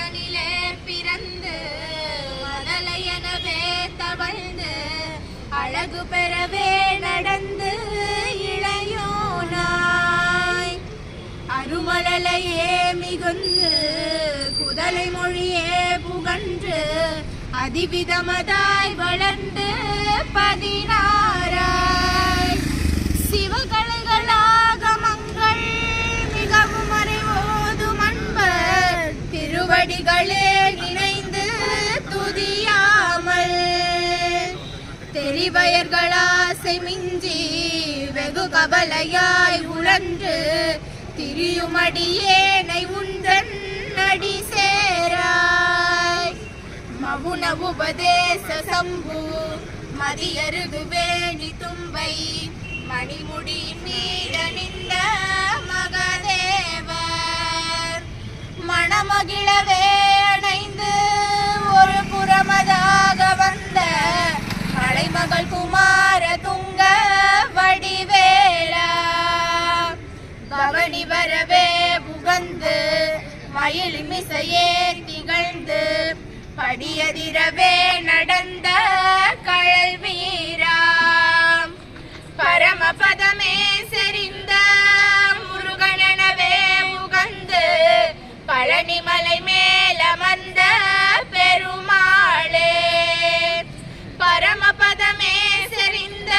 மண்ணிலே பிறந்து மதலையனவே தவழ்ந்து அழகு பெறவே நடந்து இளையோனாய். அருமலையே மிகுந்து குதலை மொழியே புகன்று அதிவிதமதாய் வளர்ந்து பதினாறு நினைந்து துதியாமல். தெரிவயர்களாசை மிஞ்சி வெகு கவலையாய் உழன்று திரியுமடியேனை உந்தன் அடி சேராய். மவுன உபதேச சம்பு மதியருகு வேணி தும்பை மணிமுடி மீடனிந்த மகதேவர். மணமகிழவே அவனி வரவே புகந்து மயில் மிசையே திகழ்ந்து படியதிரவே நடந்த கழல் வீரா பரமபதமே செறிந்த முருகனவே உகந்து பழனிமலை மேல வந்த பெருமாளே. பரமபதமே செறிந்த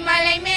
My name.